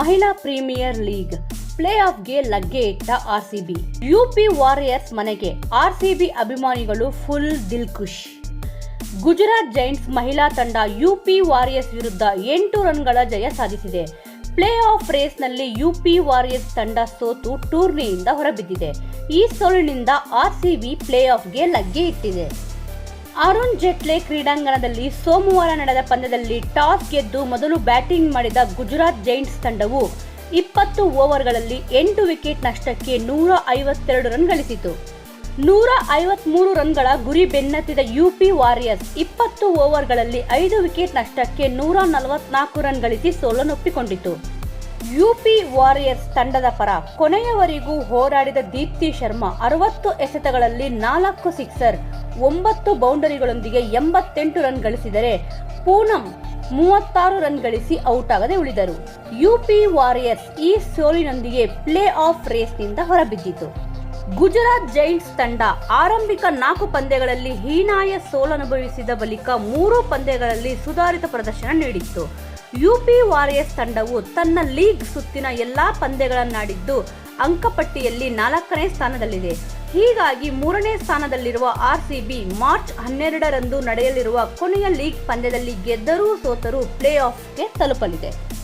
ಮಹಿಳಾ premier league play ಆಫ್ಗೆ ಲಗ್ಗೆ ಇಟ್ಟ ಆರ್ಸಿಬಿ. ಯುಪಿ ವಾರಿಯರ್ಸ್ ಮನೆಗೆ ಆರ್ಸಿಬಿ ಅಭಿಮಾನಿಗಳು ಫುಲ್ ದಿಲ್ ಖುಷ್ ಗುಜರಾತ್ ಜೈಂಟ್ಸ್ ಮಹಿಳಾ ತಂಡ ಯುಪಿ ವಾರಿಯರ್ಸ್ ವಿರುದ್ಧ ಎಂಟು ರನ್ಗಳ ಜಯ ಸಾಧಿಸಿದೆ. ಪ್ಲೇ ಆಫ್ ರೇಸ್ನಲ್ಲಿ ಯುಪಿ ವಾರಿಯರ್ಸ್ ತಂಡ ಸೋತು ಟೂರ್ನಿಯಿಂದ ಹೊರಬಿದ್ದಿದೆ. ಈ ಸೋಲಿನಿಂದ ಆರ್ಸಿಬಿ ಪ್ಲೇ ಆಫ್ಗೆ ಲಗ್ಗೆ ಇಟ್ಟಿದೆ. ಅರುಣ್ ಜೇಟ್ಲೆ ಕ್ರೀಡಾಂಗಣದಲ್ಲಿ ಸೋಮವಾರ ನಡೆದ ಪಂದ್ಯದಲ್ಲಿ ಟಾಸ್ ಗೆದ್ದು ಮೊದಲು ಬ್ಯಾಟಿಂಗ್ ಮಾಡಿದ ಗುಜರಾತ್ ಜೈಂಟ್ಸ್ ತಂಡವು ಇಪ್ಪತ್ತು ಓವರ್ಗಳಲ್ಲಿ ಎಂಟು ವಿಕೆಟ್ ನಷ್ಟಕ್ಕೆ ನೂರ ಐವತ್ತೆರಡು ರನ್ ಗಳಿಸಿತು. ನೂರ ಐವತ್ಮೂರು ರನ್ಗಳ ಗುರಿ ಬೆನ್ನತ್ತಿದ ಯುಪಿ ವಾರಿಯರ್ಸ್ ಇಪ್ಪತ್ತು ಓವರ್ಗಳಲ್ಲಿ ಐದು ವಿಕೆಟ್ ನಷ್ಟಕ್ಕೆ ನೂರ ನಲವತ್ನಾಲ್ಕು ರನ್ ಗಳಿಸಿ ಸೋಲನ್ನೊಪ್ಪಿಕೊಂಡಿತು ಯುಪಿ ವಾರಿಯರ್ಸ್ ತಂಡದ ಪರ ಕೊನೆಯವರೆಗೂ ಹೋರಾಡಿದ ದೀಪ್ತಿ ಶರ್ಮಾ ಅರವತ್ತು ಎಸೆತಗಳಲ್ಲಿ ನಾಲ್ಕು ಸಿಕ್ಸರ್, ಒಂಬತ್ತು ಬೌಂಡರಿಗಳೊಂದಿಗೆ ಎಂಬತ್ತೆಂಟು ರನ್ ಗಳಿಸಿದರೆ ಪೂನಂ ಮೂವತ್ತಾರು ರನ್ ಗಳಿಸಿ ಔಟ್ ಆಗದೆ ಉಳಿದರು. ಯುಪಿ ವಾರಿಯರ್ಸ್ ಈ ಸೋಲಿನೊಂದಿಗೆ ಪ್ಲೇ ಆಫ್ ರೇಸ್ನಿಂದ ಹೊರಬಿದ್ದಿತು. ಗುಜರಾತ್ ಜೈಂಟ್ಸ್ ತಂಡ ಆರಂಭಿಕ ನಾಲ್ಕು ಪಂದ್ಯಗಳಲ್ಲಿ ಹೀನಾಯ ಸೋಲನುಭವಿಸಿದ ಬಳಿಕ ಮೂರು ಪಂದ್ಯಗಳಲ್ಲಿ ಸುಧಾರಿತ ಪ್ರದರ್ಶನ ನೀಡಿತ್ತು. ಯುಪಿ ವಾರಿಯರ್ಸ್ ತಂಡವು ತನ್ನ ಲೀಗ್ ಸುತ್ತಿನ ಎಲ್ಲಾ ಪಂದ್ಯಗಳನ್ನಾಡಿದ್ದು ಅಂಕಪಟ್ಟಿಯಲ್ಲಿ ನಾಲ್ಕನೇ ಸ್ಥಾನದಲ್ಲಿದೆ. ಹೀಗಾಗಿ ಮೂರನೇ ಸ್ಥಾನದಲ್ಲಿರುವ ಆರ್ಸಿಬಿ ಮಾರ್ಚ್ ಹನ್ನೆರಡರಂದು ನಡೆಯಲಿರುವ ಕೊನೆಯ ಲೀಗ್ ಪಂದ್ಯದಲ್ಲಿ ಗೆದ್ದರೂ ಸೋತರೂ ಪ್ಲೇ ಆಫ್ಗೆ ತಲುಪಲಿದೆ.